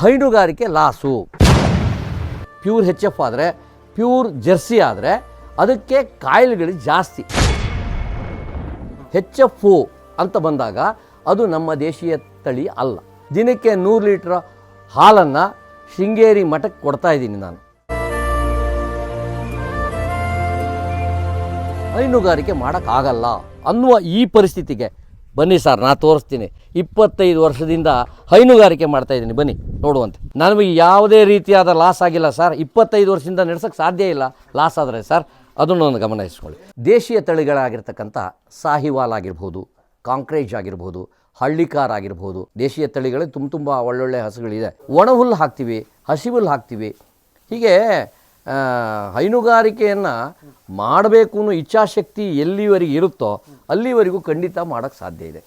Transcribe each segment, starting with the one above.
ಹೈನುಗಾರಿಕೆ loss. Pure H F ಆದರೆ, pure Jersey ಆದರೆ, ಅದಕ್ಕೆ ಕಾಯಿಲೆಗಳು ಜಾಸ್ತಿ. ಹೆಚ್ ಎಫ್ ಅಂತ ಬಂದಾಗ ಅದು ನಮ್ಮ ದೇಶೀಯ ತಳಿ ಅಲ್ಲ. ದಿನಕ್ಕೆ ನೂರು ಲೀಟ್ರ್ ಹಾಲನ್ನು ಶೃಂಗೇರಿ ಮಠಕ್ಕೆ ಕೊಡ್ತಾ ಇದ್ದೀನಿ ನಾನು. ಹೈನುಗಾರಿಕೆ ಮಾಡೋಕ್ಕಾಗಲ್ಲ ಅನ್ನುವ ಈ ಪರಿಸ್ಥಿತಿಗೆ ಬನ್ನಿ ಸರ್, ನಾ ತೋರಿಸ್ತೀನಿ. ಇಪ್ಪತ್ತೈದು ವರ್ಷದಿಂದ ಹೈನುಗಾರಿಕೆ ಮಾಡ್ತಾ ಇದ್ದೀನಿ. ಬನ್ನಿ, ನೋಡುವಂತೆ. ನನಗೆ ಯಾವುದೇ ರೀತಿಯಾದ ಲಾಸ್ ಆಗಿಲ್ಲ ಸರ್. ಇಪ್ಪತ್ತೈದು ವರ್ಷದಿಂದ ನಡೆಸೋಕ್ಕೆ ಸಾಧ್ಯ ಇಲ್ಲ. ಲಾಸ್ ಆದರೆ ಸರ್, ಅದನ್ನು ಒಂದು ಗಮನಿಸ್ಕೊಳ್ಳಿ ದೇಶೀಯ ತಳಿಗಳಾಗಿರ್ತಕ್ಕಂಥ ಸಾಹಿವಾಲ್ ಆಗಿರ್ಬೋದು, ಕಾಂಕ್ರೇಜ್ ಆಗಿರ್ಬೋದು, ಹಳ್ಳಿಕಾರ್ ಆಗಿರ್ಬೋದು, ದೇಶೀಯ ತಳಿಗಳಲ್ಲಿ ತುಂಬ ತುಂಬ ಒಳ್ಳೊಳ್ಳೆ ಹಸುಗಳಿದೆ. ಒಣ ಹುಲ್ಲು ಹಾಕ್ತೀವಿ ಹಸಿ ಹುಲ್ಲು ಹಾಕ್ತೀವಿ. ಹೀಗೆ ಹೈನುಗಾರಿಕೆಯನ್ನು ಮಾಡಬೇಕು ಅನ್ನೋ ಇಚ್ಛಾಶಕ್ತಿ ಎಲ್ಲಿವರೆಗೆ ಇರುತ್ತೋ ಅಲ್ಲಿವರೆಗೂ ಖಂಡಿತ ಮಾಡೋಕ್ಕೆ ಸಾಧ್ಯ ಇದೆ.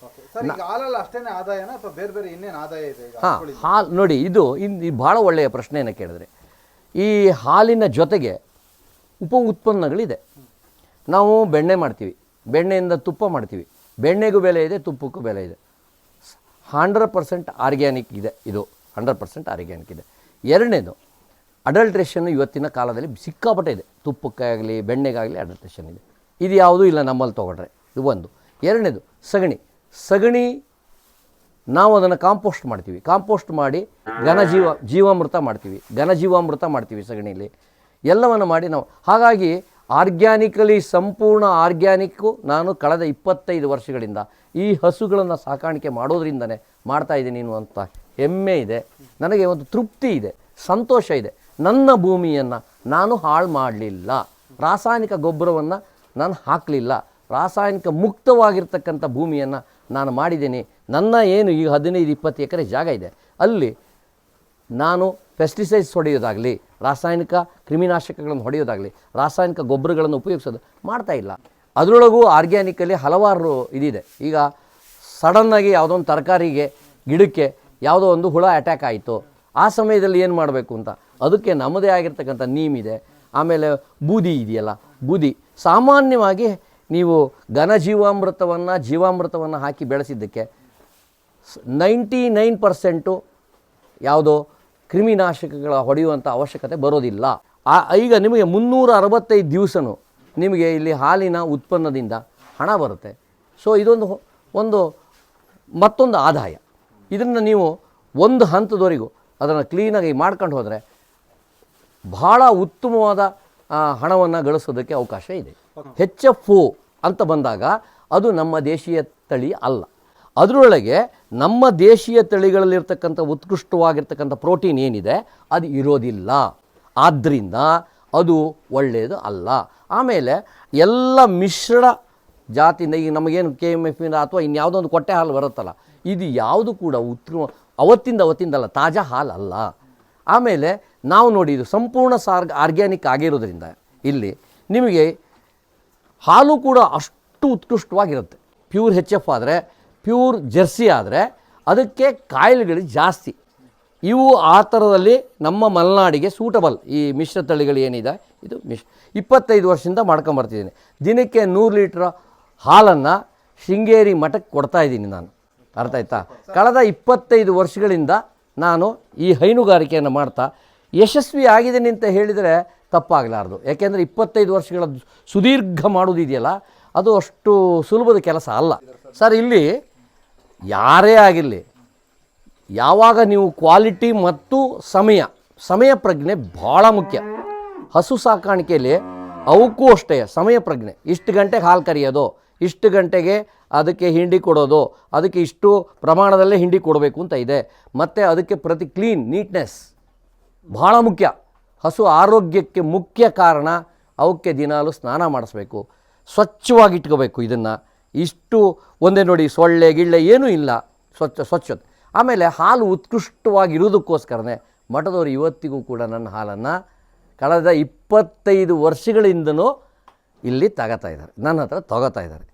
ಹಾಂ ಹಾಲು ನೋಡಿ ಇದು ಇನ್ನು ಭಾಳ ಒಳ್ಳೆಯ ಪ್ರಶ್ನೆಯನ್ನು ಕೇಳಿದ್ರೆ ಈ ಹಾಲಿನ ಜೊತೆಗೆ ಉಪ ಉತ್ಪನ್ನಗಳಿದೆ. ನಾವು ಬೆಣ್ಣೆ ಮಾಡ್ತೀವಿ ಬೆಣ್ಣೆಯಿಂದ ತುಪ್ಪ ಮಾಡ್ತೀವಿ ಬೆಣ್ಣೆಗೂ ಬೆಲೆ ಇದೆ ತುಪ್ಪಕ್ಕೂ ಬೆಲೆ ಇದೆ. ಹಂಡ್ರೆಡ್ ಪರ್ಸೆಂಟ್ ಆರ್ಗ್ಯಾನಿಕ್ ಇದೆ ಇದು ಹಂಡ್ರೆಡ್ ಪರ್ಸೆಂಟ್ ಆರ್ಗ್ಯಾನಿಕ್ ಇದೆ. ಎರಡನೇದು ಅಡಲ್ಟ್ರೇಷನ್ ಇವತ್ತಿನ ಕಾಲದಲ್ಲಿ ಸಿಕ್ಕಾಪಟ್ಟೆ ಇದೆ. ತುಪ್ಪಕ್ಕಾಗಲಿ, ಬೆಣ್ಣೆಗಾಗಲಿ ಅಡಲ್ಟ್ರೇಷನ್ ಇದೆ. ಇದು ಯಾವುದೂ ಇಲ್ಲ ನಮ್ಮಲ್ಲಿ ತೊಗೊಂಡ್ರೆ. ಇದು ಒಂದು. ಎರಡನೇದು, ಸಗಣಿ. ಸಗಣಿ ನಾವು ಅದನ್ನು ಕಾಂಪೋಸ್ಟ್ ಮಾಡ್ತೀವಿ. ಕಾಂಪೋಸ್ಟ್ ಮಾಡಿ ಘನಜೀವ ಜೀವಾಮೃತ ಮಾಡ್ತೀವಿ. ಘನಜೀವಾಮೃತ ಮಾಡ್ತೀವಿ ಸಗಣಿಯಲ್ಲಿ ಎಲ್ಲವನ್ನು ಮಾಡಿ ನಾವು. ಹಾಗಾಗಿ ಆರ್ಗ್ಯಾನಿಕಲಿ ಸಂಪೂರ್ಣ ಆರ್ಗ್ಯಾನಿಕ್ಕು ನಾನು ಕಳೆದ ಇಪ್ಪತ್ತೈದು ವರ್ಷಗಳಿಂದ ಈ ಹಸುಗಳನ್ನು ಸಾಕಾಣಿಕೆ ಮಾಡೋದ್ರಿಂದನೇ ಮಾಡ್ತಾ ಇದ್ದೀನಿ ಅನ್ನುವಂಥ ಹೆಮ್ಮೆ ಇದೆ. ನನಗೆ ಒಂದು ತೃಪ್ತಿ ಇದೆ. ಸಂತೋಷ ಇದೆ. ನನ್ನ ಭೂಮಿಯನ್ನು ನಾನು ಹಾಳು ಮಾಡಲಿಲ್ಲ. ರಾಸಾಯನಿಕ ಗೊಬ್ಬರವನ್ನು ನಾನು ಹಾಕಲಿಲ್ಲ. ರಾಸಾಯನಿಕ ಮುಕ್ತವಾಗಿರ್ತಕ್ಕಂಥ ಭೂಮಿಯನ್ನು ನಾನು ಮಾಡಿದ್ದೀನಿ. ನನ್ನ ಏನು ಈ ಹದಿನೈದು ಇಪ್ಪತ್ತು ಎಕರೆ ಜಾಗ ಇದೆ. ಅಲ್ಲಿ ನಾನು ಪೆಸ್ಟಿಸೈಡ್ಸ್ ಹೊಡೆಯೋದಾಗಲಿ, ರಾಸಾಯನಿಕ ಕ್ರಿಮಿನಾಶಕಗಳನ್ನು ಹೊಡೆಯೋದಾಗಲಿ, ರಾಸಾಯನಿಕ ಗೊಬ್ಬರಗಳನ್ನು ಉಪಯೋಗಿಸೋದು ಮಾಡ್ತಾ ಇಲ್ಲ. ಅದರೊಳಗೂ ಆರ್ಗ್ಯಾನಿಕಲ್ಲಿ ಹಲವಾರು ಇದಿದೆ. ಈಗ ಸಡನ್ನಾಗಿ ಯಾವುದೋ ಒಂದು ತರಕಾರಿಗೆ, ಗಿಡಕ್ಕೆ ಯಾವುದೋ ಒಂದು ಹುಳ ಅಟ್ಯಾಕ್ ಆಯಿತು. ಆ ಸಮಯದಲ್ಲಿ ಏನು ಮಾಡಬೇಕು ಅಂತ? ಅದಕ್ಕೆ ನಮ್ಮದೇ ಆಗಿರ್ತಕ್ಕಂಥ ನೀಮ್ ಇದೆ. ಆಮೇಲೆ ಬೂದಿ ಇದೆಯಲ್ಲ, ಬೂದಿ. ಸಾಮಾನ್ಯವಾಗಿ ನೀವು ಘನ ಜೀವಾಮೃತವನ್ನು ಹಾಕಿ ಬೆಳೆಸಿದ್ದಕ್ಕೆ ನೈಂಟಿ ನೈನ್ ಪರ್ಸೆಂಟು ಯಾವುದೋ ಕ್ರಿಮಿನಾಶಕಗಳ ಹೊಡೆಯುವಂಥ ಅವಶ್ಯಕತೆ ಬರೋದಿಲ್ಲ. ಆ, ಈಗ ನಿಮಗೆ ಮುನ್ನೂರ ಅರವತ್ತೈದು ದಿವಸನೂ ನಿಮಗೆ ಇಲ್ಲಿ ಹಾಲಿನ ಉತ್ಪನ್ನದಿಂದ ಹಣ ಬರುತ್ತೆ. ಸೊ, ಇದೊಂದು ಒಂದು ಮತ್ತೊಂದು ಆದಾಯ. ಇದನ್ನು ನೀವು ಒಂದು ಹಂತದವರೆಗೂ ಅದನ್ನು ಕ್ಲೀನಾಗಿ ಮಾಡ್ಕೊಂಡು ಹೋದರೆ ಭಾಳ ಉತ್ತಮವಾದ ಹಣವನ್ನು ಗಳಿಸೋದಕ್ಕೆ ಅವಕಾಶ ಇದೆ. ಹೆಚ್ ಎಫ್ ಅಂತ ಬಂದಾಗ ಅದು ನಮ್ಮ ದೇಶೀಯ ತಳಿ ಅಲ್ಲ. ಅದರೊಳಗೆ ನಮ್ಮ ದೇಶೀಯ ತಳಿಗಳಲ್ಲಿರ್ತಕ್ಕಂಥ ಉತ್ಕೃಷ್ಟವಾಗಿರ್ತಕ್ಕಂಥ ಪ್ರೋಟೀನ್ ಏನಿದೆ ಅದು ಇರೋದಿಲ್ಲ. ಆದ್ದರಿಂದ ಅದು ಒಳ್ಳೆಯದು ಅಲ್ಲ. ಆಮೇಲೆ ಎಲ್ಲ ಮಿಶ್ರ ಜಾತಿಯಿಂದ ಈಗ ನಮಗೇನು ಕೆ ಎಂ ಎಫಿಂದ ಅಥವಾ ಇನ್ಯಾವುದೋ ಒಂದು ಕೊಟ್ಟೆ ಹಾಲು ಬರುತ್ತಲ್ಲ ಇದು ಯಾವುದು ಕೂಡ ಉತ್ತಮ ಅವತ್ತಿಂದ ಅವತ್ತಿಂದಲ್ಲ ತಾಜಾ ಹಾಲು ಅಲ್ಲ ಆಮೇಲೆ ನಾವು ನೋಡಿ ಇದು ಸಂಪೂರ್ಣ ಸಾರ್ ಆರ್ಗ್ಯಾನಿಕ್ ಆಗಿರೋದ್ರಿಂದ ಇಲ್ಲಿ ನಿಮಗೆ ಹಾಲು ಕೂಡ ಅಷ್ಟು ಉತ್ಕೃಷ್ಟವಾಗಿರುತ್ತೆ. ಪ್ಯೂರ್ ಹೆಚ್ ಎಫ್ ಆದರೆ, ಪ್ಯೂರ್ ಜರ್ಸಿ ಆದರೆ ಅದಕ್ಕೆ ಕಾಯಿಲೆಗಳು ಜಾಸ್ತಿ. ಇವು ಆ ಥರದಲ್ಲಿ ನಮ್ಮ ಮಲೆನಾಡಿಗೆ ಸೂಟಬಲ್ ಈ ಮಿಶ್ರ ತಳಿಗಳು ಏನಿದೆ, ಇದು ಮಿಶ್ ಇಪ್ಪತ್ತೈದು ವರ್ಷದಿಂದ ಮಾಡ್ಕೊಂಬರ್ತಿದ್ದೀನಿ ದಿನಕ್ಕೆ ನೂರು ಲೀಟ್ರ್ ಹಾಲನ್ನು ಶೃಂಗೇರಿ ಮಠಕ್ಕೆ ಕೊಡ್ತಾ ಇದ್ದೀನಿ ನಾನು. ಅರ್ಥ ಆಯ್ತಾ? ಕಳೆದ ಇಪ್ಪತ್ತೈದು ವರ್ಷಗಳಿಂದ ನಾನು ಈ ಹೈನುಗಾರಿಕೆಯನ್ನು ಮಾಡ್ತಾ ಯಶಸ್ವಿ ಆಗಿದ್ದೀನಿ ಅಂತ ಹೇಳಿದರೆ ತಪ್ಪಾಗಲಾರ್ದು. ಯಾಕೆಂದರೆ ಇಪ್ಪತ್ತೈದು ವರ್ಷಗಳ ಸುದೀರ್ಘ ಮಾಡೋದಿದೆಯಲ್ಲ, ಅದು ಅಷ್ಟು ಸುಲಭದ ಕೆಲಸ ಅಲ್ಲ. ಸರ್, ಇಲ್ಲಿ ಯಾರೇ ಆಗಿರಲಿ, ಯಾವಾಗ ನೀವು ಕ್ವಾಲಿಟಿ ಮತ್ತು ಸಮಯ ಸಮಯ ಪ್ರಜ್ಞೆ ಭಾಳ ಮುಖ್ಯ. ಹಸು ಸಾಕಾಣಿಕೆಯಲ್ಲಿ ಅವಕ್ಕೂ ಅಷ್ಟೇ ಸಮಯ ಪ್ರಜ್ಞೆ. ಇಷ್ಟು ಗಂಟೆಗೆ ಹಾಲು ಕರೆಯೋದು ಇಷ್ಟು ಗಂಟೆಗೆ ಅದಕ್ಕೆ ಹಿಂಡಿ ಕೊಡೋದು, ಅದಕ್ಕೆ ಇಷ್ಟು ಪ್ರಮಾಣದಲ್ಲೇ ಹಿಂಡಿ ಕೊಡಬೇಕು ಅಂತ ಇದೆ. ಮತ್ತು ಅದಕ್ಕೆ ಪ್ರತಿ ಕ್ಲೀನ್ ನೀಟ್ನೆಸ್ ಭಾಳ ಮುಖ್ಯ. ಹಸು ಆರೋಗ್ಯಕ್ಕೆ ಮುಖ್ಯ ಕಾರಣ ಅವಕ್ಕೆ ದಿನಾಲು ಸ್ನಾನ ಮಾಡಿಸ್ಬೇಕು. ಸ್ವಚ್ಛವಾಗಿ ಇಟ್ಕೋಬೇಕು ಇದನ್ನು. ಇಷ್ಟು ಒಂದೇ ನೋಡಿ ಸೊಳ್ಳೆ, ಗಿಳ್ಳೆ ಏನೂ ಇಲ್ಲ. ಸ್ವಚ್ಛ, ಸ್ವಚ್ಛತೆ. ಆಮೇಲೆ ಹಾಲು ಉತ್ಕೃಷ್ಟವಾಗಿರೋದಕ್ಕೋಸ್ಕರನೇ ಮಠದವರು ಇವತ್ತಿಗೂ ಕೂಡ ನನ್ನ ಹಾಲನ್ನು ಕಳೆದ ಇಪ್ಪತ್ತೈದು ವರ್ಷಗಳಿಂದನೂ ಇಲ್ಲಿ ತಗೋತಾ ಇದ್ದಾರೆ. ನನ್ನ ಹತ್ರ ತಗೋತಾ ಇದ್ದಾರೆ.